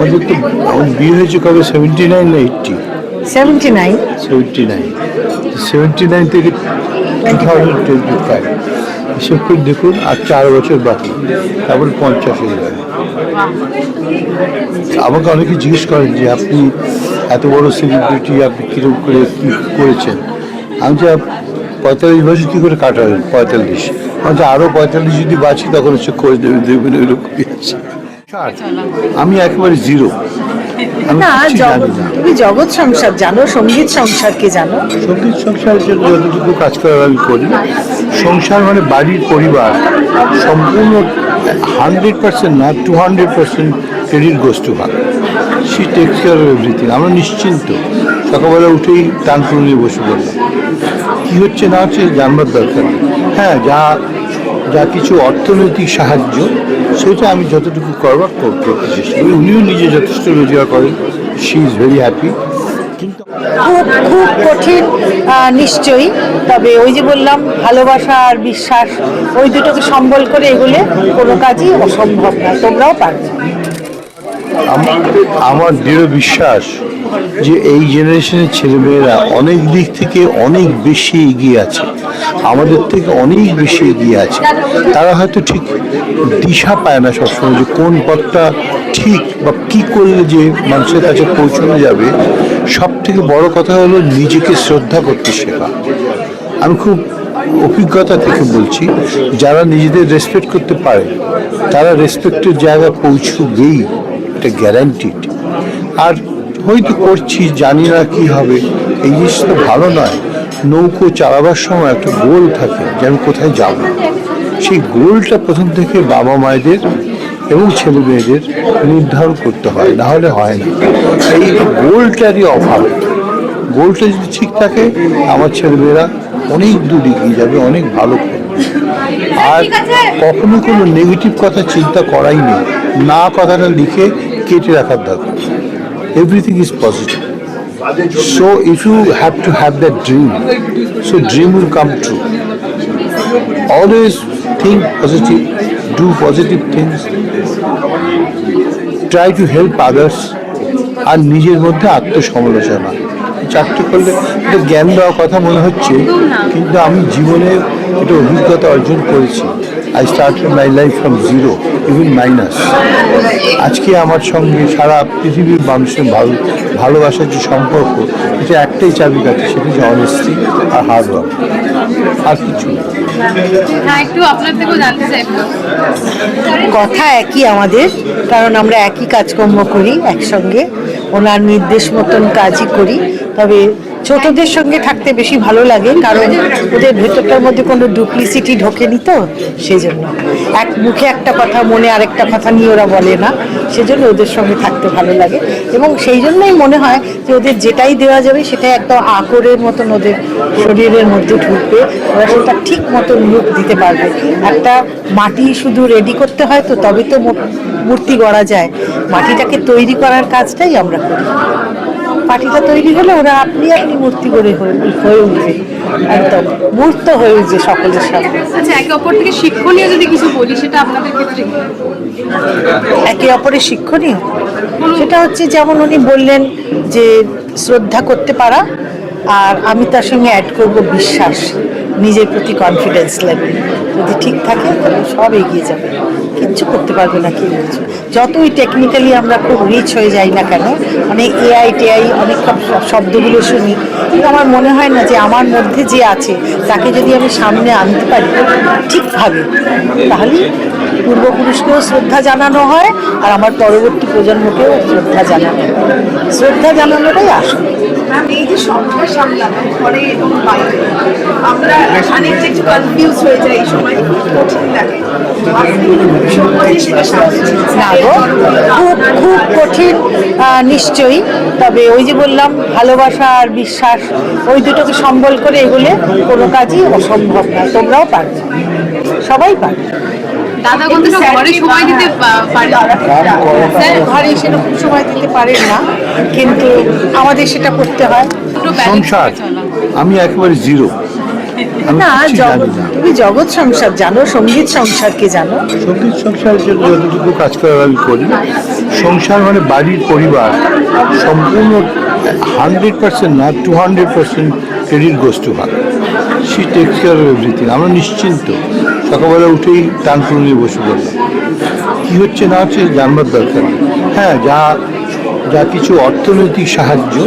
আমাদের তো আমার বিয়ে হয়েছে কবে? সেভেন্টি নাইন না eighty seventy nine seventy nine seventy nine থেকে টু থাউজেন্ড টোয়েন্টি ফাইভ এসব করে দেখুন আর চার বছর বাকি। তারপর পঞ্চাশ হয়ে যাবে। আমাকে অনেকে জিজ্ঞেস করেন যে আপনি এত বড় সেলিব্রিটি আপনি কীরকম করে কী করেছেন? আমি যে পঁয়তাল্লিশ বছর কী করে কাটাবেন পঁয়তাল্লিশ। আমি যে আরও পঁয়তাল্লিশ যদি বাঁচি তখন হচ্ছে খোঁজ দেবেন দেখবেন ওইরকমই আছে। আমি একেবারে জিরো। না তুমি জগৎ সংসার জানো সংগীত সংসারকে জানো? সংগীত সংসারের জন্য যতটুকু কাজ করার আমি করি সংসার মানে বাড়ির পরিবার। সম্পূর্ণ হান্ড্রেড পার্সেন্ট না two hundred percent credit goes to her she takes care of everything আমরা নিশ্চিন্ত। সকালবেলা উঠেই টান করে নিয়ে বসে পড়লাম। কী হচ্ছে না হচ্ছে জানবার দরকার হ্যাঁ যা যা কিছু অর্থনৈতিক সাহায্য সেটা আমি যতটুকু করবার করতে চেষ্টা করি উনিও নিজে যথেষ্ট রোজগার করেন। শি ইজ ভেরি হ্যাপি খুব খুব কঠিন নিশ্চয়ই। তবে ওই যে বললাম ভালোবাসা আর বিশ্বাস ওই দুটোকে সম্বল করে এগুলে কোনো কাজই অসম্ভব না তোমরাও পারবে। আমার দৃঢ় বিশ্বাস যে এই জেনারেশনের ছেলেমেয়েরা অনেক দিক থেকে অনেক বেশি এগিয়ে আছে। আমাদের থেকে অনেক বেশি এগিয়ে আছে। তারা হয়তো ঠিক দিশা পায় না সবসময় যে কোন পথটা ঠিক বা কি করলে যে মানুষের কাছে পৌঁছানো যাবে। সব থেকে বড় কথা হলো নিজেকে শ্রদ্ধা করতে শেখা। আমি খুব অভিজ্ঞতা থেকে বলছি, যারা নিজেদের রেসপেক্ট করতে পারে, তারা রেসপেক্টের জায়গায় পৌঁছবেই এটা গ্যারান্টিড আর হয়তো করছি, জানি না কি হবে। এই জিনিসটা ভালো নয়। নৌকো চালাবার সময় একটা গোল থাকে যে আমি কোথায় যাব। সেই গোলটা প্রথম থেকে বাবা মায়েদের এবং ছেলে মেয়েদের নির্ধারণ করতে হয়, না হলে হয় না। এই গোলটারই অভাব, গোলটা যদি ঠিক থাকে, আমার ছেলেমেয়েরা অনেক দূর এগিয়ে যাবে, অনেক ভালো করবে। আর কখনো কোনো নেগেটিভ কথা চিন্তা করাই নেই। না কথাটা লিখে কেটে রাখার দরকার। Everything is positive so if you have to have that dream so dream will come true always think positive do positive things try to help others আর নিজের মধ্যে আত্মসমালোচনা। চারটে করলে এটা জ্ঞান দেওয়ার কথা মনে হচ্ছে কিন্তু আমি জীবনে এটা অভিজ্ঞতা অর্জন করেছি। I start my life from zero even minus আজকে আমার সঙ্গে সারা পৃথিবীর মানুষের ভালো ভালোবাসার যে সম্পর্ক এটা একটাই চাবিকাঠি সেটা হচ্ছে অনেস্টি আর হার্ড ওয়ার্ক আর কিছু কথা একই আমাদের কারণ আমরা একই কাজকর্ম করি একসঙ্গে। ওনার নির্দেশ মতন কাজই করি তবে ছোটদের সঙ্গে থাকতে বেশি ভালো লাগে, কারণ ওদের ভেতরটার মধ্যে কোনো ডুপ্লিসিটি ঢোকেনি তো সেই জন্য এক মুখে একটা কথা, মনে আরেকটা কথা নিয়ে ওরা বলে না, সেজন্য ওদের সঙ্গে থাকতে ভালো লাগে। এবং সেই জন্যই মনে হয় যে ওদের যেটাই দেওয়া যাবে সেটা একদম আকরের মতন ওদের শরীরের মধ্যে ঢুকবে, ওরা সেটা ঠিক মতন রূপ দিতে পারবে। একটা মাটি শুধু রেডি করতে হয় তো তবে তো মূর্তি গড়া যায়। মাটিটাকে তৈরি করার কাজটাই আমরা করি। মাটিটা তৈরি হলে ওরা আপনি আপনি মূর্তি করে হয়ে হয়ে উঠবে একদম। মূর্ত হয়ে উঠবে সকলের সাথে আচ্ছা একে অপর থেকে শিক্ষণীয় যদি কিছু বলি সেটা আপনাদের ক্ষেত্রে একে অপরের শিক্ষণীয়? সেটা হচ্ছে যেমন উনি বললেন যে শ্রদ্ধা করতে পারা আর আমি তার সঙ্গে অ্যাড করব বিশ্বাস। নিজের প্রতি কনফিডেন্স লেভেল যদি ঠিক থাকে, তাহলে সব এগিয়ে যাবে। কিচ্ছু করতে পারবে না কি বলছো যতই টেকনিক্যালি আমরা খুব রিচ হয়ে যাই না কেন মানে এআই টেআই অনেক শব্দগুলো শুনি, কিন্তু আমার মনে হয় না যে আমার মধ্যে যে আছে, তাকে যদি আমি সামনে আনতে পারি ঠিকভাবে তাহলে পূর্বপুরুষকেও শ্রদ্ধা জানানো হয়, আর আমার পরবর্তী প্রজন্মকেও শ্রদ্ধা জানানো হয়। শ্রদ্ধা জানানোটাই আসল। ম্যাম এই যে সংসার সামলানো, ঘরে এবং বাইরে, আমরা অনেকটা একটু কনফিউজ হয়ে যাই, এই সময় খুব কঠিন লাগে। খুব খুব কঠিন নিশ্চয়ই। তবে ওই যে বললাম, ভালোবাসা আর বিশ্বাস, ওই দুটোকে সম্বল করে এগুলো কোনো কাজই অসম্ভব না। তোমরাও পারবে। সবাই পারবে। দাদা বলতে ঘরে সময় দিতে পারে? স্যার ঘরে সেরকম সময় দিতে পারেন না কিন্তু আমাদের সেটা করতে হয়। সংসার আমি একেবারে জিরো। না জগৎ তুমি জগৎ সংসার জানো সংগীত সংসারকে জানো? সংগীত সংসারের জন্য যতটুকু কাজ করার আমি করি সংসার মানে বাড়ির পরিবার। সম্পূর্ণ হান্ড্রেড পার্সেন্ট না two hundred percent credit goes to her she takes care of everything আমরা নিশ্চিন্ত। সকালবেলা উঠেই টান করে নিয়ে বসে পড়লাম। কী হচ্ছে না হচ্ছে জানবার দরকার হ্যাঁ যা যা কিছু অর্থনৈতিক সাহায্য,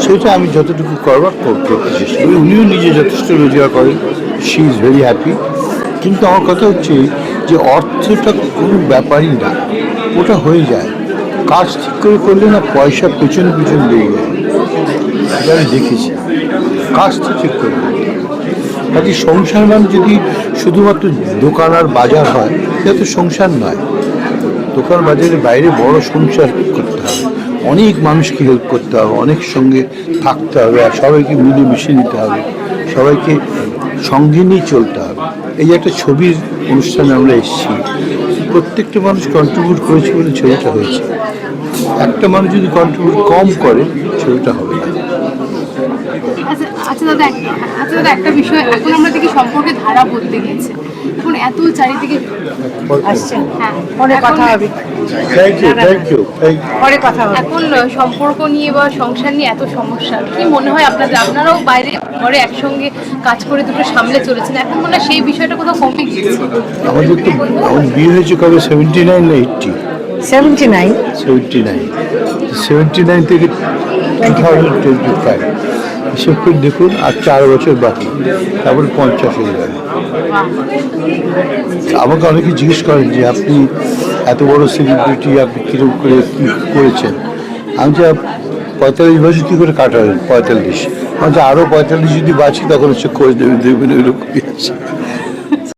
সেটা আমি যতটুকু করবার কর- করতে চেষ্টা উনিও নিজে যথেষ্ট রোজগার করেন শি ইজ ভেরি হ্যাপি কিন্তু আমার কথা হচ্ছে যে অর্থটা কোনো ব্যাপারই না, ওটা হয়ে যায়। কাজ ঠিক করে করলে না পয়সা পেছনে পেছনে লেগে যায়। আমি দেখেছি। কাজটা ঠিক করে। কাজে সংসার মানে যদি শুধুমাত্র দোকান আর বাজার হয় সেটা তো সংসার নয়। দোকান বাজারের বাইরে বড় সংসার করতে হবে? অনেক মানুষকে হেল্প করতে হবে, অনেক সঙ্গে থাকতে হবে, আর সবাইকে মিলেমিশে নিতে হবে, সবাইকে সঙ্গে নিয়ে চলতে হবে। এই একটা ছবির অনুষ্ঠানে আমরা এসেছি। প্রত্যেকটা মানুষ কন্ট্রিবিউট করেছে বলে ছবিটা হয়েছে। একটা মানুষ যদি কন্ট্রিবিউট কম করে, ছবিটা হবে না। আচ্ছা আচ্ছা দাদা আচ্ছা দাদা একটা বিষয় এখন আমরা দেখি সম্পর্কে ধারা বদলে গেছে এখন এত চারিদিকে আসছে। হ্যাঁ পরে কথা হবে। পরে কথা হবে। এখন সম্পর্ক নিয়ে বা সংসার নিয়ে এত সমস্যা কি মনে হয় আপনাদের? আপনারাও বাইরে ঘরে একসঙ্গে কাজ করে দুটো সামলে চলেছেন। এখন মনে হয় সেই বিষয়টা কোথাও কমে গিয়েছে। আমাদের তো বিয়ে হয়েছে কবে? সেভেন্টি নাইন না eighty seventy nine seventy nine seventy nine থেকে এসব করে দেখুন আর চার বছর বাকি। তারপরে পঞ্চাশ হয়ে যাবে। আমাকে অনেকে জিজ্ঞেস করেন যে আপনি এত বড় সেলিব্রিটি আপনি কীরকম করে কী করেছেন? আমি যে পঁয়তাল্লিশ বছর কী করে কাটালেন? পঁয়তাল্লিশ। আমি যে আরও পঁয়তাল্লিশ যদি বাঁচি তখন হচ্ছে খোঁজ দেবেন দেখবেন ওইরকমই আছে।